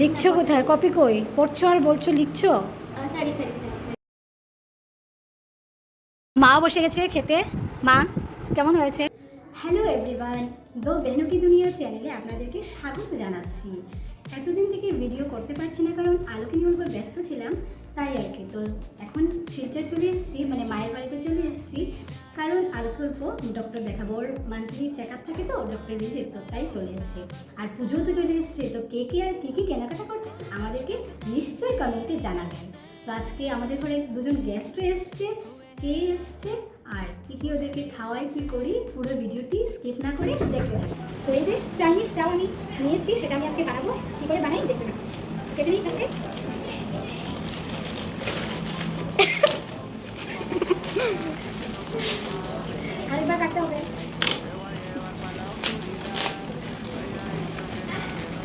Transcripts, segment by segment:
লিখছো কোথায়? কপি কই? পড়ছো আর বলছো লিখছো? মা বসে গেছে খেতে। মা, কেমন হয়েছে? হ্যালো এভরিওয়ান দো বেহনু কি দুনিয়া চ্যানেলে আপনাদেরকে স্বাগত জানাচ্ছি। এতদিন থেকে ভিডিও করতে পারছি না, কারণ আলোকে নিয়ে উপর ব্যস্ত ছিলাম, তাই আর কি। তো এখন শিলচর চলে এসেছি মানে মায়ের বাড়িতে চলে এসেছি। কারণ আলোকে অল্প ডক্টর দেখাবো। ওর মান্থলি চেক আপ থাকে তো ডক্টর ভিজিট তো তাই চলে এসেছি। আর পুজোও তো চলে এসেছে, তো কে কে আর কী কী কেনাকাটা করছে আমাদেরকে নিশ্চয়ই কমেন্টে জানাবেন। তো আজকে আমাদের ঘরে দুজন গেস্টও এসছে। কে এসছে? আর কী ওদেরকে খাওয়াই কী করি, পুরো ভিডিওটি স্কিপ না করে দেখতে তো এই যে চাইনিজ চাও আমি নিয়েছি, সেটা আমি আজকে বানাবো। কী করে বানাই দেখতে কেটে নিই হবে।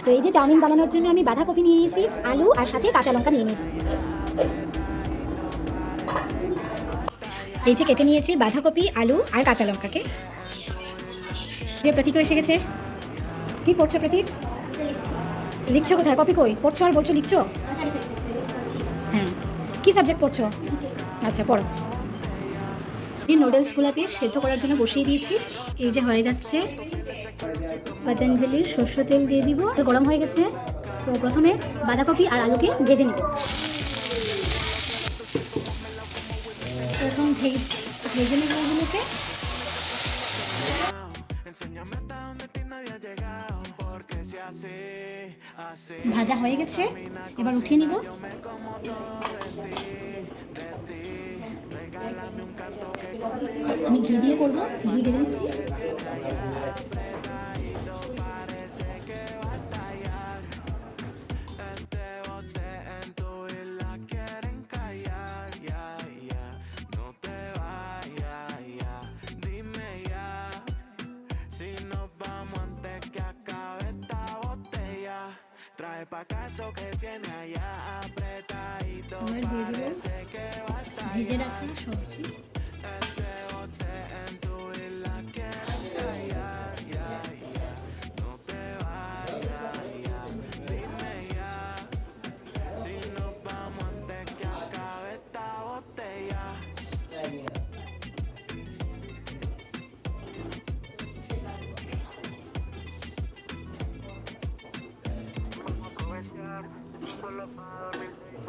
তো এই যে চাউমিন বানানোর জন্য আমি বাঁধাকপি নিয়ে নিয়েছি, আলু, আর সাথে কাঁচা লঙ্কা নিয়ে নিয়েছি। এই যে কেটে নিয়েছি বাঁধাকপি, আলু আর কাঁচা লঙ্কাকে। যে প্রতীক এসে গেছে কি পড়ছো প্রতীক? লিখছো কোথায়? কপি কই? পড়ছো আর বলছো লিখছো? হ্যাঁ। কি সাবজেক্ট পড়ছো? আচ্ছা পড়ো। এই নুডলসগুলোকে সেদ্ধ করার জন্য বসিয়ে দিয়েছি। এই যে হয়ে যাচ্ছে। পতঞ্জলির সর্ষ তেল দিয়ে দিব। গরম হয়ে গেছে। তো প্রথমে বাঁধাকপি আর আলুকে ভেজে নিব। ভেজে নেব ওগুলোকে ভাজা হয়ে গেছে, এবার উঠিয়ে নিব। আমি ঘি দিয়ে করব, ঘি দিয়ে দিচ্ছি। Trae pa' caso que tiene allá apretadito. এবার দিয়ে দিব ভেজে রাখা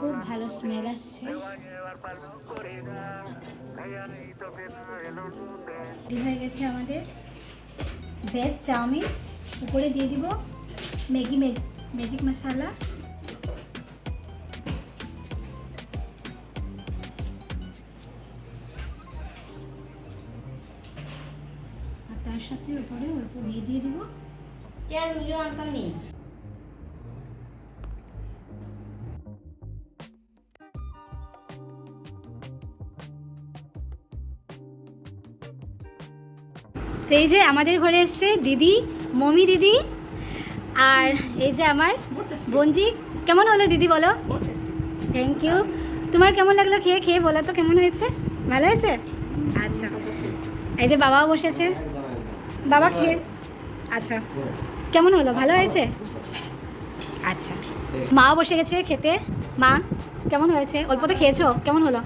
খুব ভালো স্মেল আসছে। হয়ে গেছে আমাদের ভেজ চাউমিন। উপরে দিয়ে দিব ম্যাগি ম্যাজিক মশালা আর তার সাথে উপরে অল্প ঘি দিয়ে দিব। কেন মুঝে মানতাম এই যে আমাদের ঘরে এসছে দিদি, মমি দিদি আর এই যে আমার বঞ্জি কেমন হলো দিদি বলো? থ্যাংক ইউ তোমার কেমন লাগল খেয়ে খেয়ে বলো তো, কেমন হয়েছে? ভালো হয়েছে? আচ্ছা। এই যে বাবাও বসেছে। বাবা খেয়ে আচ্ছা। কেমন হলো? ভালো হয়েছে? আচ্ছা। মা বসে গেছে খেতে। মা, কেমন হয়েছে? অল্প তো খেয়েছো, কেমন হলো?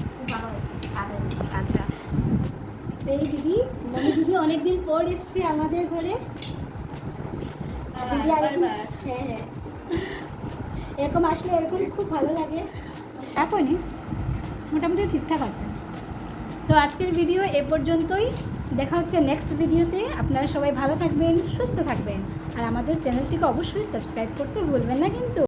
এই দিদি মনি দিদি অনেকদিন পর এসছে আমাদের ঘরে। দিদি আরেকদিন হ্যাঁ হ্যাঁ। এরকম আসলে এরকম খুব ভালো লাগে। এখনই মোটামুটি ঠিকঠাক আছে। তো আজকের ভিডিও এ পর্যন্তই। দেখা হচ্ছে নেক্সট ভিডিওতে। আপনারা সবাই ভালো থাকবেন সুস্থ থাকবেন। আর আমাদের চ্যানেলটিকে অবশ্যই সাবস্ক্রাইব করতে ভুলবেন না কিন্তু।